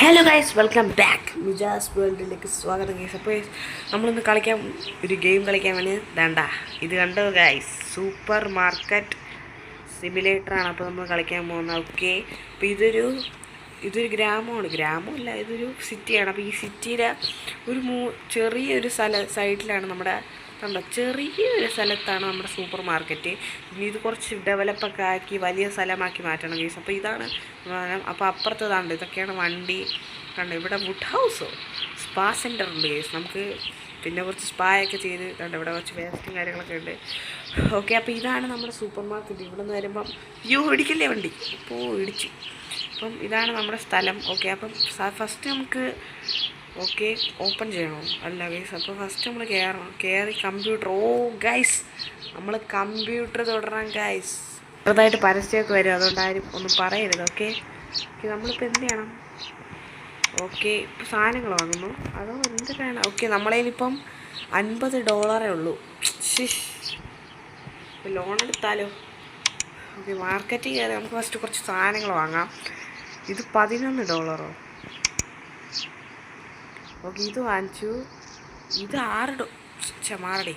Hello guys welcome back Mijas വേൾഡിലേക്ക് സ്വാഗതം guys അപ്പോൾ നമ്മളിന്ന് കളിക്കാൻ ഒരു ഗെയിം കളിക്കാൻ വേണ്ടി വേണ്ട ഇത് കണ്ടോ ഗൈസ് സൂപ്പർ മാർക്കറ്റ് സിമുലേറ്ററാണ് അപ്പോൾ നമ്മൾ കളിക്കാൻ പോകുന്നത്. ഓക്കെ അപ്പോൾ ഇതൊരു ഇതൊരു ഗ്രാമമാണ്. ഗ്രാമമല്ല ഇതൊരു സിറ്റിയാണ് അപ്പോൾ ഈ സിറ്റിയുടെ ഒരു മൂ ചെറിയൊരു സ്ഥല സൈഡിലാണ് നമ്മുടെ കണ്ടോ? ചെറിയൊരു സ്ഥലത്താണ് നമ്മുടെ സൂപ്പർ മാർക്കറ്റ് ഇനി ഇത് കുറച്ച് ഡെവലപ്പൊക്കെ ആക്കി വലിയ സ്ഥലമാക്കി മാറ്റണം ഗീസ്. അപ്പോൾ ഇതാണ് അപ്പോൾ അപ്പുറത്തതാണ്ട് ഇതൊക്കെയാണ് വണ്ടി. കണ്ടോ? ഇവിടെ വുഡ് ഹൗസോ സ്പാ സെന്റർ ഉണ്ട് ഗീസ്. നമുക്ക് പിന്നെ കുറച്ച് സ്പായൊക്കെ ചെയ്ത് കണ്ടോ ഇവിടെ കുറച്ച് വേസ്റ്റും കാര്യങ്ങളൊക്കെ ഉണ്ട്. ഓക്കെ അപ്പോൾ ഇതാണ് നമ്മുടെ സൂപ്പർ മാർക്കറ്റ് ഇവിടെ നിന്ന് വരുമ്പം യോ ഇടിക്കല്ലേ വണ്ടി? അപ്പോൾ ഇടിച്ചു. അപ്പം ഇതാണ് നമ്മുടെ സ്ഥലം. ഓക്കെ അപ്പം ഫസ്റ്റ് നമുക്ക് ഓക്കെ ഓപ്പൺ ചെയ്യണോ. അല്ല ഗൈസ് അപ്പോൾ ഫസ്റ്റ് നമ്മൾ കയറണം കയറി കമ്പ്യൂട്ടർ ഓ ഗൈസ് നമ്മൾ കമ്പ്യൂട്ടർ തുടരണം ഗൈസ് ചെറുതായിട്ട് പരസ്യമൊക്കെ വരും. അതുകൊണ്ട് ആരും ഒന്നും പറയരുത് ഓക്കെ? നമ്മളിപ്പോൾ എന്ത് ചെയ്യണം? ഓക്കെ ഇപ്പോൾ സാധനങ്ങൾ വാങ്ങുന്നു. അതോ എന്ത് വേണം? ഓക്കെ നമ്മളതിലിപ്പം അൻപത് ഡോളറേ ഉള്ളൂ. ലോൺ എടുത്താലോ? ഓക്കെ മാർക്കറ്റിൽ കയറി നമുക്ക് ഫസ്റ്റ് കുറച്ച് സാധനങ്ങൾ വാങ്ങാം. ഇത് പതിനൊന്ന് ഡോളറോ? ഓക്കെ ഇത് വാങ്ങിച്ചു. ഇത് ആറ് ഡോ ചമാറടി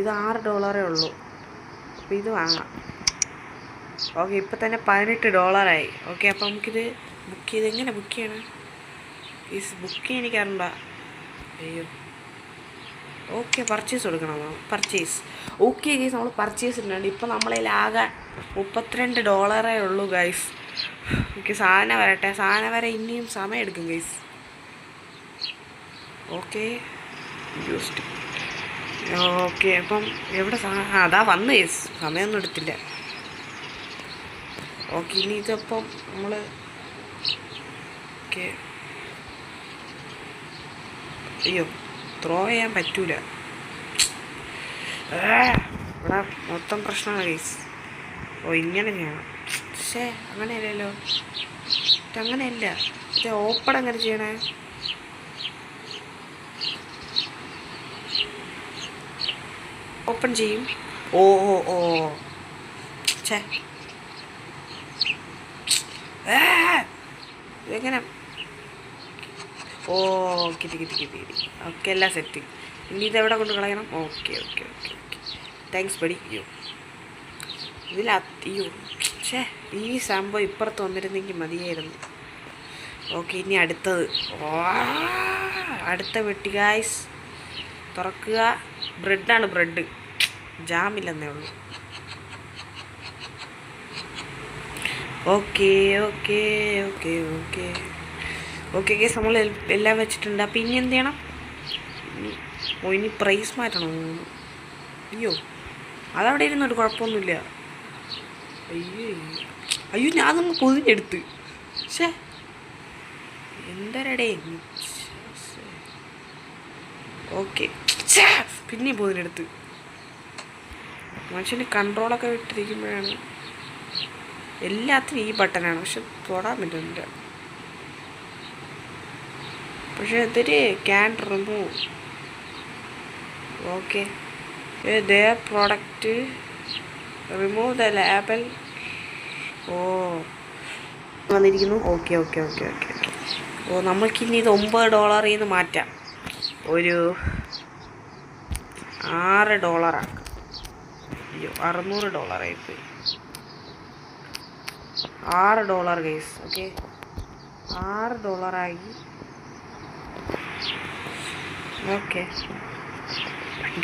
ഇത് ആറ് ഡോളറേ ഉള്ളൂ. അപ്പോൾ ഇത് വാങ്ങാം. ഓക്കെ ഇപ്പം തന്നെ പതിനെട്ട് ഡോളറായി. ഓക്കെ അപ്പോൾ നമുക്കിത് ബുക്ക് ചെയ്ത് എങ്ങനെ ബുക്ക് ചെയ്യണം? ഈസ് ബുക്ക് ചെയ്യാൻ എനിക്കറിയണ്ട അയ്യോ. ഓക്കെ പർച്ചേസ് കൊടുക്കണം? പർച്ചേസ് ഓക്കെ ഗൈസ് നമ്മൾ പർച്ചേസ് ഇട്ടുണ്ട് ഇപ്പം നമ്മളതിൽ ആകെ മുപ്പത്തിരണ്ട് ഡോളറേ ഉള്ളൂ ഗൈസ് ഓക്കെ സാധനം വരട്ടെ. സാധനം വരെ ഇനിയും സമയം എടുക്കും ഗൈസ് ഓക്കെ. യൂസ്ഡ് ഓക്കെ അപ്പം എവിടെ അതാ വന്ന്. യെസ് സമയമൊന്നും എടുത്തില്ല. ഓക്കെ ഇനി ഇതപ്പം നമ്മൾ ഓക്കെ. അയ്യോ ത്രോ ചെയ്യാൻ പറ്റൂല. ഇവിടെ മൊത്തം പ്രശ്നമാണ് ഗൈസ് ഓ ഇങ്ങനെ ചെയ്യണം. പക്ഷേ അങ്ങനെയല്ലല്ലോ. അങ്ങനെയല്ല ഇത് ഓപ്പൺ എങ്ങനെ ചെയ്യണേ? ഓപ്പൺ ചെയ്യും. ഓ ഓ ഓ. ഛേ. ഇതെങ്ങനെ? ഓ കിട്ടി കിട്ടി കിട്ടി കിട്ടി. ഓക്കെ എല്ലാം സെറ്റ് ഇനി ഇതെവിടെ കൊണ്ട് കളയണം? Okay okay okay okay. Thanks buddy അയ്യോ. ഇതിൽ അയ്യോ. ഛേ ഈ സംഭവം ഇപ്പുറത്ത് വന്നിരുന്നെങ്കിൽ മതിയായിരുന്നു. ഓക്കെ ഇനി അടുത്തത്. ഓ അടുത്ത വെട്ടി ഗായ്സ് തുറക്കുക. ബ്രെഡാണ് ബ്രെഡ് ജാമില്ലെന്നേ ഉള്ളൂ. Okay okay okay okay. Okay case നമ്മൾ എല്ലാം വെച്ചിട്ടുണ്ട്. അപ്പം ഇനി എന്ത് ചെയ്യണം? ഓ ഇനി പ്രൈസ് മാറ്റണം അയ്യോ അതവിടെ ഇരുന്നൊരു കുഴപ്പമൊന്നുമില്ല. അയ്യോ അയ്യോ ഞാൻ നമ്മൾ പൊതിഞ്ഞെടുത്ത്. ഷേ എന്തരടേ? ഓക്കെ പിന്നെ പൊതിഞ്ഞെടുത്ത്. മനുഷ്യന് കൺട്രോളൊക്കെ വിട്ടിരിക്കുമ്പോഴാണ് എല്ലാത്തിനും ഈ ബട്ടനാണ് പക്ഷെ തൊടാൻ പറ്റുന്നില്ല പക്ഷെ ഇതൊരു can remove okay the product remove the label ഓ. വന്നിരിക്കുന്നു. Okay okay okay okay okay ഓ നമ്മൾക്കിനി ഇത് ഒമ്പത് ഡോളറിൽ നിന്ന് മാറ്റാം. ഒരു ആറ് ഡോളറാക്കാം അയ്യോ അറുന്നൂറ് ഡോളറായിപ്പോയി ആറ് ഡോളർ ഗൈസ് ഓക്കെ ആറ് ഡോളറായി ഓക്കെ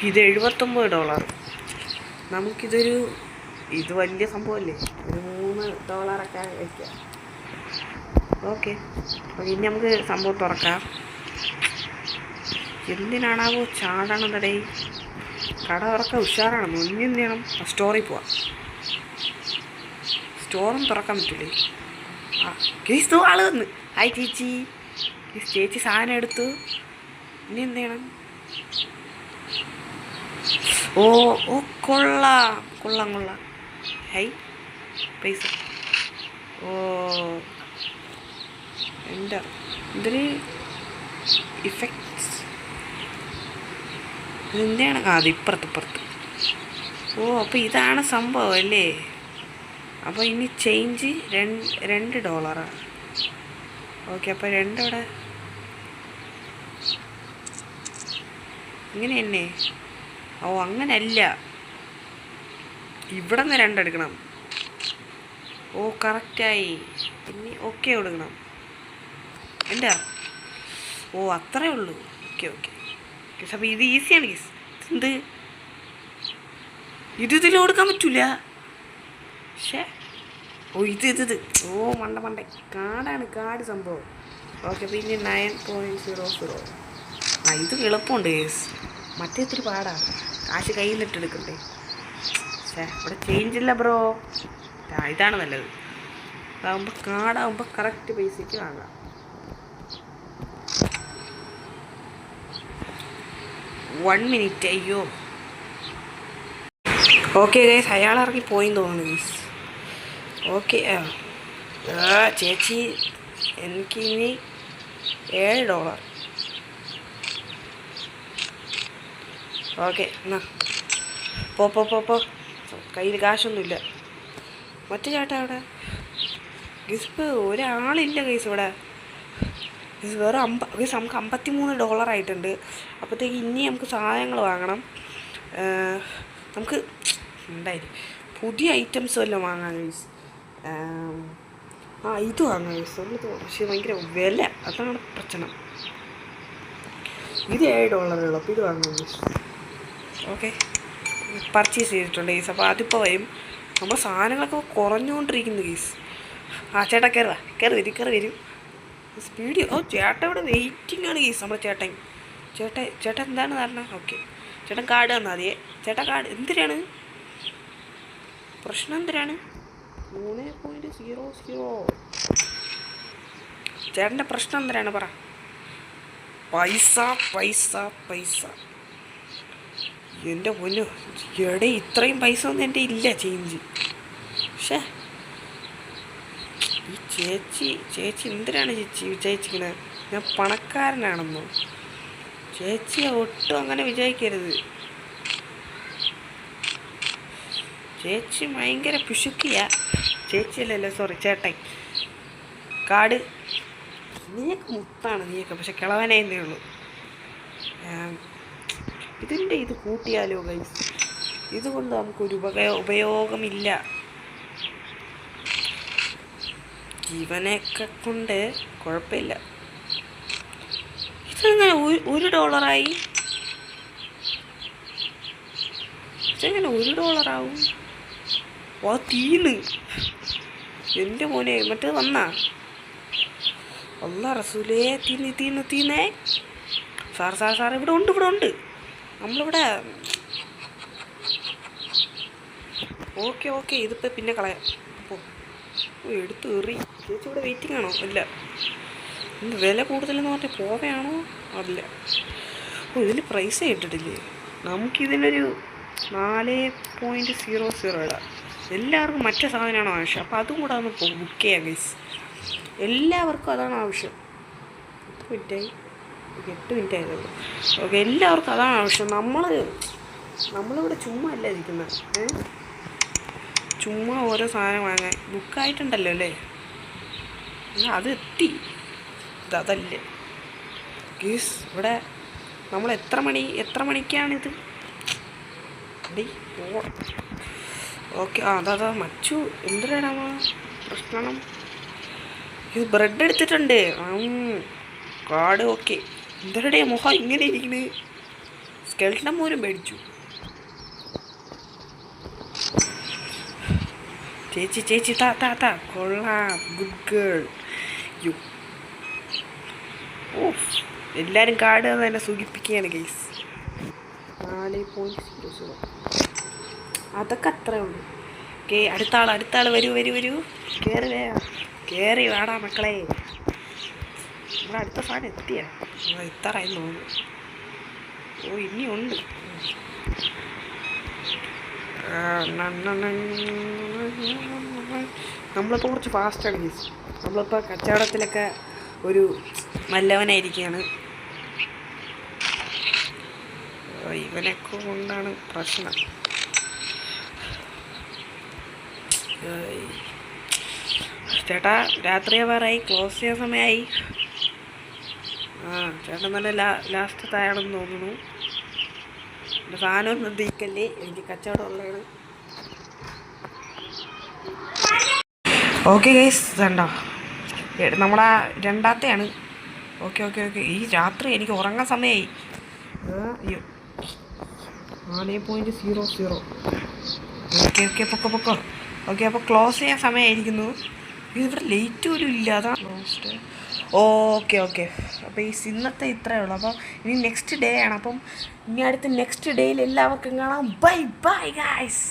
ഇത് എഴുപത്തൊമ്പത് ഡോളർ നമുക്കിതൊരു ഇത് വലിയ സംഭവമല്ലേ ഒരു മൂന്ന് ഡോളറൊക്കെ വയ്ക്കാം ഓക്കെ ഇനി നമുക്ക് സംഭവം തുറക്കാം. എന്തിനാണാവോ ചാടണതടേ കട തുറക്കാൻ ഉഷാറാണ്. മുന്നിൽ നിന്നും സ്റ്റോറിൽ പോവാം. സ്റ്റോറും തുറക്കാൻ പറ്റില്ലേ ആ കേസ് ആൾ വന്ന്. ഹായ് ചേച്ചി. ചേച്ചി സാധനം എടുത്തു. ഇനി എന്ത് ചെയ്യണം? ഓ ഓ കൊള്ളാം. കൊള്ളാം കൊള്ളാം. ഹൈ പൈസ. ഓ എന്താ? ഇതൊരു ഇഫക്ട്സ് ഇതെന്താണ് കാത് ഇപ്പുറത്ത് ഇപ്പുറത്ത്. ഓ അപ്പോൾ ഇതാണ് സംഭവം അല്ലേ? അപ്പോൾ ഇനി ചേഞ്ച് രണ്ട് രണ്ട് ഡോളറാണ് ഓക്കെ അപ്പോൾ രണ്ടവിടെ ഇങ്ങനെ തന്നെ. ഓ അങ്ങനല്ല. ഇവിടെ നിന്ന് രണ്ടെടുക്കണം ഓ കറക്റ്റായി ഇനി ഓക്കെ കൊടുക്കണം. എന്താ? ഓ അത്രേ ഉള്ളൂ. ഓക്കെ ഓക്കെ അപ്പോൾ ഇത് ഈസിയാണ് ഗീസ്. എന്ത് ഇത് ഇതിൽ കൊടുക്കാൻ പറ്റൂല. പക്ഷേ ഓ ഇത് ഇത് ഇത്. ഓ മണ്ട മണ്ട. കാടാണ് കാട് സംഭവം. ഓക്കെ പിന്നെ നയൻ പോയിന്റ് സീറോ സീറോ ആ ഇത് എളുപ്പമുണ്ട് കേസ് മറ്റേ ഇത്തിരി പാടാണ് കാശ് കയ്യിൽ ഇട്ടെടുക്കണ്ടേ. പക്ഷേ ഇവിടെ ചേഞ്ച് ഇല്ല ബ്രോ ഇതാണ് നല്ലത്. അതാകുമ്പോൾ കാടാകുമ്പോൾ കറക്റ്റ് പൈസയ്ക്ക് വാങ്ങാം. വൺ മിനിറ്റ് അയ്യോ. ഓക്കെ ഗൈസ് അയാൾ ഇറങ്ങി പോയിന്ന് തോന്നുന്നു ഗൈസ് ഓക്കെ ആ. ചേച്ചി എനിക്ക് ഇനി ഏഴ് ഡോളർ ഓക്കെ എന്നാ. പോ പോ പോ പോ. കയ്യിൽ കാശൊന്നുമില്ല. മറ്റേ ചേട്ടാ അവിടെ ഗിസ്പ് ഒരാളില്ല ഗൈസ് ഇവിടെ. ഗൈസ് വേറെ അമ്പ ഗൈസ് നമുക്ക് അമ്പത്തി മൂന്ന് ഡോളർ ആയിട്ടുണ്ട്. അപ്പോഴത്തേക്ക് ഇനി നമുക്ക് സാധനങ്ങൾ വാങ്ങണം. നമുക്ക് ഉണ്ടായി പുതിയ ഐറ്റംസ് വല്ലതും വാങ്ങാം ഗൈസ് ആ ഇത് വാങ്ങാം ഗൈസ് പക്ഷേ ഭയങ്കര വില. അതാണ് പ്രശ്നം. ഇത് ഏഴ് ഡോളറേ ഉള്ളൂ. അപ്പോൾ ഇത് വാങ്ങാം ഗൈസ് ഓക്കെ പർച്ചേസ് ചെയ്തിട്ടുണ്ട് ഗീസ് അപ്പോൾ അതിപ്പോൾ വരും. നമ്മുടെ സാധനങ്ങളൊക്കെ കുറഞ്ഞുകൊണ്ടിരിക്കുന്നു ഗീസ് ആ ചേട്ടാ കയറുക കയറി വരും കയറി വരും. സ്പീഡ് ഓ ചേട്ടൻ ഇവിടെ വെയിറ്റിംഗ് ആണ് കേസ് നമ്മുടെ ചേട്ടൻ. ചേട്ടൻ ചേട്ടൻ എന്താണ് നടന്ന ഓക്കെ ചേട്ടൻ കാർഡ് തന്നാൽ മതിയേ. ചേട്ടൻ കാർഡ് എന്തിനാണ്? പ്രശ്നം എന്തിനാണ്? മൂന്ന് പോയിന്റ് സീറോ സീറോ ചേട്ടന്റെ പ്രശ്നം എന്തിനാണ് പറ. പൈസ പൈസ പൈസ. എന്റെ പൊന്നു എടേ ഇത്രയും പൈസ ഒന്നും എന്റെ ഇല്ല ചേഞ്ച് പക്ഷേ ചേച്ചി ചേച്ചി എന്തിനാണ് ചേച്ചി വിജയിച്ചിങ്ങനെ ഞാൻ പണക്കാരനാണെന്നോ? ചേച്ചി ഒട്ടും അങ്ങനെ വിജയിക്കരുത് ചേച്ചി ഭയങ്കര പിശുക്കിയാ. ചേച്ചിയല്ലല്ലോ സോറി ചേട്ടൻ. കാട്. നീയൊക്കെ മുത്താണ് നീയൊക്കെ. പക്ഷെ കിളവനേന്നേ ഉള്ളൂ. ഇതിന്റെ ഇത് കൂട്ടിയാലോ ഗൈസ് ഇതുകൊണ്ട് നമുക്കൊരു ഉപയോ ഉപയോഗമില്ല. ഇവനെയൊക്കെ കൊണ്ട് കുഴപ്പമില്ല. ഇതെങ്ങനെ ഒരു ഡോളറായി? ഇതെങ്ങനെ ഒരു ഡോളറാവും? ഓ തീന്ന്. എന്റെ മോനെ മറ്റേ വന്നാ. അല്ല റസൂലേ തീന്ന് തീന്ന് തീന്നേ. സാർ സാർ സാർ ഇവിടെ ഉണ്ട് ഇവിടെ ഉണ്ട്. നമ്മളിവിടെ ഓക്കെ ഓക്കെ ഇതിപ്പോൾ പിന്നെ കളയാം. അപ്പോൾ എടുത്ത് എറി ചേച്ചി ഇവിടെ വെയിറ്റിംഗ് ആണോ? ഇല്ല. വില കൂടുതലെന്ന് പറഞ്ഞാൽ പോവയാണോ? അല്ല ഓ ഇതിന് പ്രൈസ് ഇട്ടിട്ടില്ലേ നമുക്കിതിനൊരു നാല് പോയിന്റ് സീറോ സീറോ ഇടാം. എല്ലാവർക്കും മറ്റേ സാധനമാണോ ആവശ്യം. അപ്പോൾ അതും കൂടെ ഒന്ന് ബുക്ക് ചെയ്യാം ഗൈസ് എല്ലാവർക്കും അതാണ് ആവശ്യം. എത്ര മിനിറ്റായി എട്ട് മിനിറ്റ് ആയതുള്ളൂ ഓക്കെ എല്ലാവർക്കും അതാണ് ആവശ്യം. നമ്മൾ നമ്മളിവിടെ ചുമ്മാ അല്ല ഇരിക്കുന്നത് ചുമ്മാ ഓരോ സാധനം വാങ്ങാൻ. ബുക്കായിട്ടുണ്ടല്ലോ അല്ലേ? അത് എത്തി. അതല്ലേ. ഗീസ് ഇവിടെ നമ്മൾ എത്ര മണി എത്ര മണിക്കാണിത്? ഓക്കെ ആ അതാ മച്ചു എന്തിനാണ് പ്രശ്നം ഇത് ബ്രെഡ് എടുത്തിട്ടുണ്ട്. കാട് ഓക്കെ. എന്തരുടെ മുഖം ഇങ്ങനെ ഇരിക്കുന്നത് സ്കെൽട്ടൻ പോലും മേടിച്ചു ചേച്ചി ചേച്ചി താ താ താ. കൊള്ളാം. Good girl. യു ഓ എല്ലാവരും കാർഡ് തന്നെ സൂചിപ്പിക്കുകയാണ് ഗൈസ് നാല് സീറോ അതൊക്കെ അത്രേ ഉള്ളൂ. ഓക്കെ അടുത്ത ആൾ അടുത്ത ആൾ വരൂ വരൂ വരൂ. കയറി വേ. കയറി വാടാ മക്കളെ. നമ്മുടെ അടുത്ത സാധനം എത്തിയ? എത്താറായി തോന്നുന്നു. ഓ ഇനിയുണ്ട് ആ, ന- നമ്മളിപ്പോൾ കുറച്ച് ഫാസ്റ്റാണ് ഗീസ് നമ്മളിപ്പോൾ കച്ചവടത്തിലൊക്കെ ഒരു നല്ലവനായിരിക്കുകയാണ് ഇവനൊക്കെ കൊണ്ടാണ് പ്രശ്നം. ചേട്ടാ രാത്രിയെ രാത്രിയാവാറായി ക്ലോസ് ചെയ്യാൻ സമയമായി ആ ചേട്ടൻ നല്ല ലാ ലാസ്റ്റ് ആയാണെന്ന് തോന്നുന്നു. എന്റെ സാധനം ഒന്നും തീക്കല്ലേ എനിക്ക് കച്ചവടം ഉള്ളതാണ്. ഓക്കെ ഗൈസ് കണ്ടോ? നമ്മുടെ രണ്ടാമത്തെയാണ്. ഓക്കെ ഓക്കെ ഓക്കെ ഈ രാത്രി എനിക്ക് ഉറങ്ങാൻ സമയമായി നാല് point zero zero okay okay പൊക്കോ പൊക്കോ. ഓക്കെ അപ്പോൾ ക്ലോസ് ചെയ്യാൻ സമയമായിരിക്കുന്നു ഇവിടെ ലേറ്റ് പോലും ഇല്ല. അതാണ് ക്ലോസ്ഡ് ഓക്കെ ഓക്കെ അപ്പോൾ ഈ ഇന്നത്തെ ഇത്രയേ ഉള്ളൂ. അപ്പോൾ ഇനി നെക്സ്റ്റ് ഡേ ആണ്. അപ്പം ഇനി അടുത്ത നെക്സ്റ്റ് ഡേയിൽ എല്ലാവർക്കും കാണാം. Bye bye guys